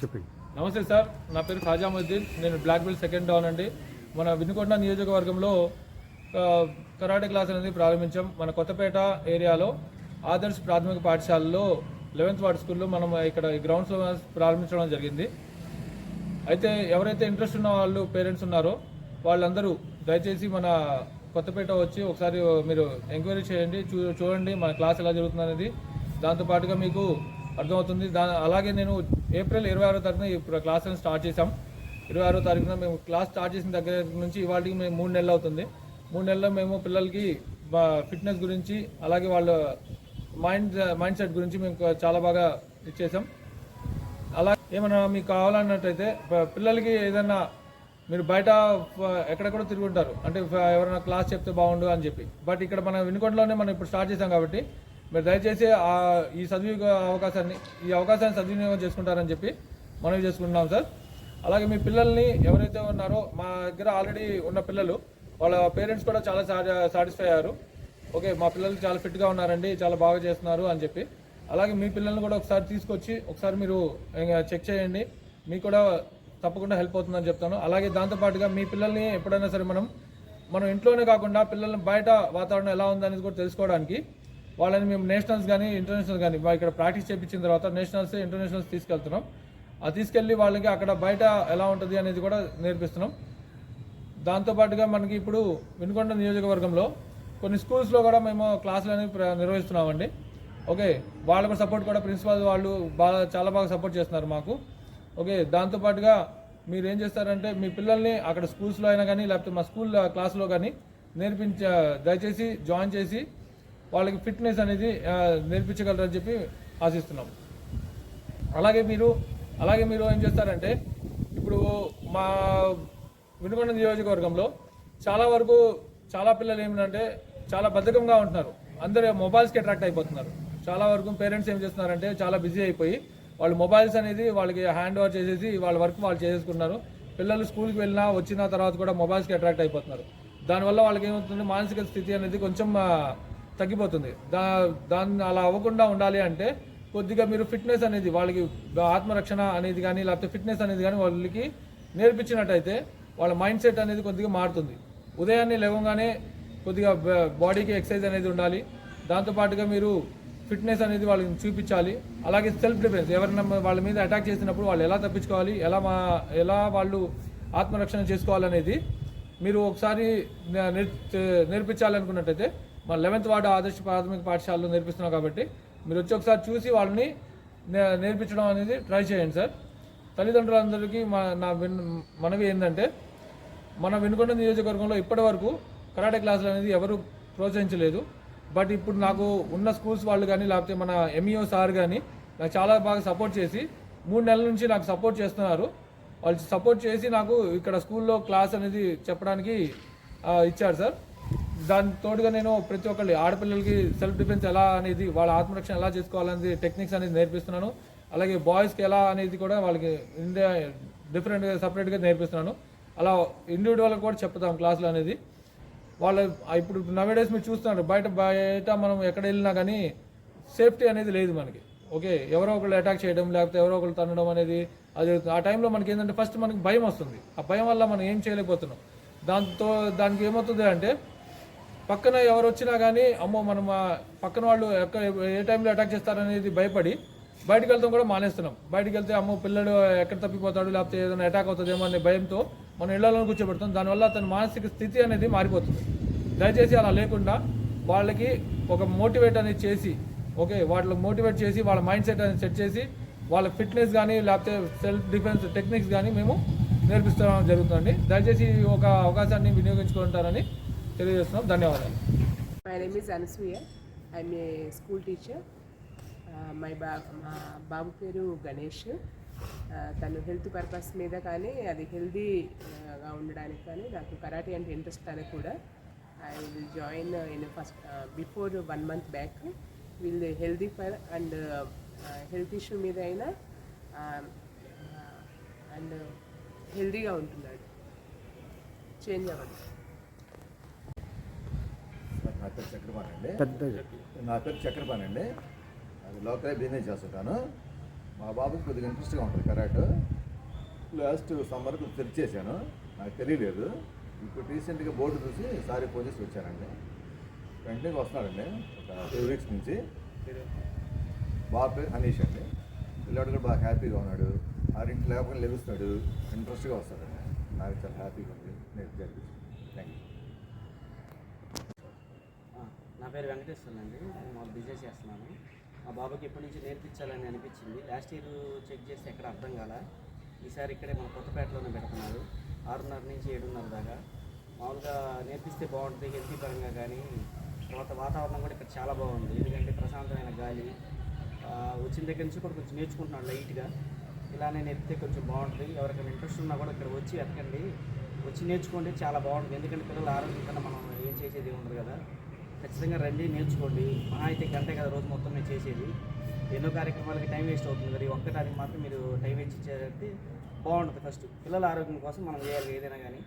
చెప్పండి. నమస్తే సార్ నా పేరు ఖాజాముద్దీన్ నేను బ్లాక్ బెల్ట్ సెకండ్ డౌన్ అండి. మన వినుకొండ నియోజకవర్గంలో కరాటే క్లాస్ అనేది ప్రారంభించాం. మన కొత్తపేట ఏరియాలో ఆదర్శ్ ప్రాథమిక పాఠశాలలో లెవెన్త్ వార్డ్ స్కూల్లో మనం ఇక్కడ గ్రౌండ్స్లో ప్రారంభించడం జరిగింది. అయితే ఎవరైతే ఇంట్రెస్ట్ ఉన్న వాళ్ళు పేరెంట్స్ ఉన్నారో వాళ్ళందరూ దయచేసి మన కొత్తపేట వచ్చి ఒకసారి మీరు ఎంక్వైరీ చేయండి. చూ చూడండి మన క్లాస్ ఎలా జరుగుతుంది అనేది దాంతోపాటుగా మీకు అర్థమవుతుంది. దా అలాగే నేను ఏప్రిల్ ఇరవై ఆరో తారీఖున ఇప్పుడు క్లాసులను స్టార్ట్ చేశాం. ఇరవై ఆరో తారీఖున మేము క్లాస్ స్టార్ట్ చేసిన దగ్గర నుంచి ఇవాళకి మేము మూడు నెలలు అవుతుంది. మూడు నెలల్లో మేము పిల్లలకి ఫిట్నెస్ గురించి అలాగే వాళ్ళ మైండ్ మైండ్ సెట్ గురించి మేము చాలా బాగా ఇచ్చేసాం అలా ఏమైనా మీకు కావాలన్నట్టయితే పిల్లలకి ఏదైనా మీరు బయట ఎక్కడెక్కడ ఎక్కడెక్కడో తిరుగుంటారు. అంటే ఎవరైనా క్లాస్ చెప్తే బాగుండు అని చెప్పి. బట్ ఇక్కడ మన వినుకొండలోనే మనం ఇప్పుడు స్టార్ట్ చేసాం కాబట్టి మీరు దయచేసి ఈ సద్వినియోగ అవకాశాన్ని ఈ అవకాశాన్ని సద్వినియోగం చేసుకుంటారని చెప్పి మనవి చేసుకుంటున్నాం సార్. అలాగే మీ పిల్లల్ని ఎవరైతే ఉన్నారో మా దగ్గర ఆల్రెడీ ఉన్న పిల్లలు వాళ్ళ పేరెంట్స్ కూడా చాలా సాటిస్ఫై అయ్యారు. ఓకే మా పిల్లలు చాలా ఫిట్గా ఉన్నారండి చాలా బాగా చేస్తున్నారు అని చెప్పి. అలాగే మీ పిల్లల్ని కూడా ఒకసారి తీసుకొచ్చి ఒకసారి మీరు చెక్ చేయండి. మీకు కూడా తప్పకుండా హెల్ప్ అవుతుందని చెప్తాను. అలాగే దాంతోపాటుగా మీ పిల్లల్ని ఎప్పుడైనా సరే మనం మనం ఇంట్లోనే కాకుండా పిల్లల్ని బయట వాతావరణం ఎలా ఉందనేది కూడా తెలుసుకోవడానికి వాళ్ళని మేము నేషనల్స్ కానీ ఇంటర్నేషనల్ కానీ ఇక్కడ ప్రాక్టీస్ చేయించిన తర్వాత నేషనల్స్ ఇంటర్నేషనల్స్ తీసుకెళ్తున్నాం. ఆ తీసుకెళ్ళి వాళ్ళకి అక్కడ బయట ఎలా ఉంటుంది అనేది కూడా నేర్పిస్తున్నాం. దాంతోపాటుగా మనకి ఇప్పుడు వినుకొండ నియోజకవర్గంలో కొన్ని స్కూల్స్లో కూడా మేము క్లాసులు అనేవి ప్ర- నిర్వహిస్తున్నామండి. ఓకే వాళ్ళకు సపోర్ట్ కూడా ప్రిన్సిపాల్ వాళ్ళు బాగా చాలా బాగా సపోర్ట్ చేస్తున్నారు మాకు. ఓకే దాంతోపాటుగా మీరు ఏం చేస్తారంటే మీ పిల్లల్ని అక్కడ స్కూల్స్లో అయినా కానీ లేకపోతే మా స్కూల్ క్లాస్లో కానీ నేర్పించ దయచేసి జాయిన్ చేసి వాళ్ళకి ఫిట్నెస్ అనేది నేర్పించగలరని చెప్పి ఆశిస్తున్నాం. అలాగే మీరు అలాగే మీరు ఏం చేస్తారంటే ఇప్పుడు మా వినుకొండ నియోజకవర్గంలో చాలా వరకు చాలా పిల్లలు ఏమిటంటే చాలా బద్ధకంగా ఉంటున్నారు. అందరూ మొబైల్స్కి అట్రాక్ట్ అయిపోతున్నారు. చాలా వరకు పేరెంట్స్ ఏం చేస్తున్నారంటే చాలా బిజీ అయిపోయి వాళ్ళు మొబైల్స్ అనేది వాళ్ళకి హ్యాండ్ ఓవర్ చేసేసి వాళ్ళ వర్క్ వాళ్ళు చేసేసుకున్నారు పిల్లలు స్కూల్కి వెళ్ళినా వచ్చిన తర్వాత కూడా మొబైల్స్కి అట్రాక్ట్ అయిపోతున్నారు. దానివల్ల వాళ్ళకి ఏమవుతుంది? మానసిక స్థితి అనేది కొంచెం తగ్గిపోతుంది. దా దాన్ని అలా అవ్వకుండా ఉండాలి అంటే కొద్దిగా మీరు ఫిట్నెస్ అనేది వాళ్ళకి ఆత్మరక్షణ అనేది కానీ లేకపోతే ఫిట్నెస్ అనేది కానీ వాళ్ళకి నేర్పించినట్టయితే వాళ్ళ మైండ్ సెట్ అనేది కొద్దిగా మారుతుంది. ఉదయాన్నే లేవగానే కొద్దిగా బాడీకి ఎక్సర్సైజ్ అనేది ఉండాలి. దాంతోపాటుగా మీరు ఫిట్నెస్ అనేది వాళ్ళని చూపించాలి. అలాగే సెల్ఫ్ డిఫెన్స్ ఎవరైనా వాళ్ళ మీద అటాక్ చేసినప్పుడు వాళ్ళు ఎలా తప్పించుకోవాలి ఎలా మా ఎలా వాళ్ళు ఆత్మరక్షణ చేసుకోవాలనేది మీరు ఒకసారి నేర్- నేర్పించాలనుకున్నట్టయితే మా లెవెన్త్ వార్డు ఆదర్శ ప్రాథమిక పాఠశాలలో నేర్పిస్తున్నాం కాబట్టి మీరు వచ్చి ఒకసారి చూసి వాళ్ళని నే- నేర్పించడం అనేది ట్రై చేయండి సార్. తల్లిదండ్రులందరికీ మా నా విన్ మనవి ఏంటంటే మన వినుకొండ నియోజకవర్గంలో ఇప్పటి వరకు కరాటే క్లాసులు అనేది ఎవరు ప్రోత్సహించలేదు. బట్ ఇప్పుడు నాకు ఉన్న స్కూల్స్ వాళ్ళు కానీ లేకపోతే మన ఎంఈఓ సార్ కానీ నాకు చాలా బాగా సపోర్ట్ చేసి మూడు నెలల నుంచి నాకు సపోర్ట్ చేస్తున్నారు. వాళ్ళు సపోర్ట్ చేసి నాకు ఇక్కడ స్కూల్లో క్లాస్ అనేది చెప్పడానికి ఇచ్చారు సార్. దాని తోడుగా నేను ప్రతి ఒక్కళ్ళు ఆడపిల్లలకి సెల్ఫ్ డిఫెన్స్ ఎలా అనేది వాళ్ళ ఆత్మరక్షణ ఎలా చేసుకోవాలనేది టెక్నిక్స్ అనేది నేర్పిస్తున్నాను. అలాగే బాయ్స్కి ఎలా అనేది కూడా వాళ్ళకి ఇండియా డిఫరెంట్గా సపరేట్గా నేర్పిస్తున్నాను. అలా ఇండివిజువల్గా కూడా చెప్తాం క్లాసులు అనేది. వాళ్ళ ఇప్పుడు నవేడేస్ మీరు చూస్తున్నారు బయట బయట మనం ఎక్కడ వెళ్ళినా కానీ సేఫ్టీ అనేది లేదు మనకి. ఓకే ఎవరో ఒకళ్ళు అటాక్ చేయడం లేకపోతే ఎవరో ఒకళ్ళు తనడం అనేది అది ఆ టైంలో మనకి ఏంటంటే ఫస్ట్ మనకి భయం వస్తుంది. ఆ భయం వల్ల మనం ఏం చేయలేకపోతున్నాం. దాంతో దానికి ఏమవుతుంది అంటే పక్కన ఎవరు వచ్చినా కానీ అమ్మో మనం పక్కన వాళ్ళు ఎక్కడ ఏ టైంలో అటాక్ చేస్తారనేది భయపడి బయటకు వెళ్తాం కూడా మానేస్తున్నాం. బయటకు వెళ్తే అమ్మో పిల్లడు ఎక్కడ తప్పిపోతాడు లేకపోతే ఏదైనా అటాక్ అవుతుందేమో అనే భయంతో మనం ఇళ్ళలో కూర్చోబెడతాం దానివల్ల అతని మానసిక స్థితి అనేది మారిపోతుంది. దయచేసి అలా లేకుండా వాళ్ళకి ఒక మోటివేట్ అనేది చేసి ఓకే వాళ్ళకి మోటివేట్ చేసి వాళ్ళ మైండ్ సెట్ అనేది సెట్ చేసి వాళ్ళ ఫిట్నెస్ కానీ లేకపోతే సెల్ఫ్ డిఫెన్స్ టెక్నిక్స్ కానీ మేము నేర్పిస్తడం జరుగుతుంది. దయచేసి ఒక అవకాశాన్ని వినియోగించుకుంటారని తెలియజేస్తున్నాం. ధన్యవాదాలు. My name is Anasuya I'm a school teacher my బా మా బాబు పేరు గణేష్. Uh, తను హెల్త్ పర్పస్ మీద కానీ అది హెల్దీగా uh, ఉండడానికి కానీ నాకు కరాటే అంటే ఇంట్రెస్ట్ అని కూడా. I will join in first before one month back will healthy for and health issue మీద అయినా అండ్ హెల్దీగా ఉంటున్నాడు. చేంజ్ అవ్వదు. సార్, నా పేరు చక్రపాణి అండి. పెద్దగా నా పేరు చక్రపాణి అండి. అది లోకల్ బిజినెస్ చేస్తుంటాను. మా బాబుకి కొద్దిగా ఇంట్రెస్ట్గా ఉంటుంది కరాట్. లాస్ట్ సమ్మర్ సెర్చ్ చేశాను. నాకు తెలియలేదు. ఇప్పుడు రీసెంట్గా బోర్డు చూసి సారీ ఫోన్ చేసి వచ్చానండి వెంటనే వస్తున్నాడండి. ఒక టూ వీక్స్ నుంచి. బాబు పేరు హనీష్ అండి. పిల్లాడు కూడా బాగా హ్యాపీగా ఉన్నాడు. ఆరింటి లేకపోతే లెగుస్తున్నాడు ఇంట్రెస్ట్గా వస్తాడండి నాకు చాలా హ్యాపీగా ఉంది. నేను థ్యాంక్ యూ నా పేరు వెంకటేశ్వర్ అండి. నేను మా బిజినెస్ చేస్తున్నాను. మా బాబాకి ఎప్పటి నుంచి నేర్పించాలని అనిపించింది. లాస్ట్ ఇయర్ చెక్ చేస్తే ఎక్కడ అర్థం కాల. ఈసారి ఇక్కడే మన కొత్తపేటలోనే పెడుతున్నారు. ఆరున్నర నుంచి ఏడున్నర దాకా. మామూలుగా నేర్పిస్తే బాగుంటుంది హెల్తీ పరంగా కానీ తర్వాత వాతావరణం కూడా ఇక్కడ చాలా బాగుంది. ఎందుకంటే ప్రశాంతమైన గాలి వచ్చిన దగ్గర నుంచి కూడా కొంచెం నేర్చుకుంటున్నాడు లైట్గా. ఇలానే నేర్పితే కొంచెం బాగుంటుంది. ఎవరికైనా ఇంట్రెస్ట్ ఉన్నా కూడా ఇక్కడ వచ్చి ఎతకండి వచ్చి నేర్చుకోండి చాలా బాగుంటుంది. ఎందుకంటే పిల్లల ఆరోగ్యం కన్నా మనం ఏం చేసేది ఉండదు కదా. ఖచ్చితంగా రండి నేర్చుకోండి. మహా అయితే గంటే కదా రోజు మొత్తం నేను చేసేది. ఎన్నో కార్యక్రమాలకి టైం వేస్ట్ అవుతుంది. మరి ఒక్కటానికి మాత్రం మీరు టైం వేస్ట్ ఇచ్చారంటే బాగుంటుంది ఫస్ట్. పిల్లల ఆరోగ్యం కోసం మనం చేయాలి ఏదైనా కానీ.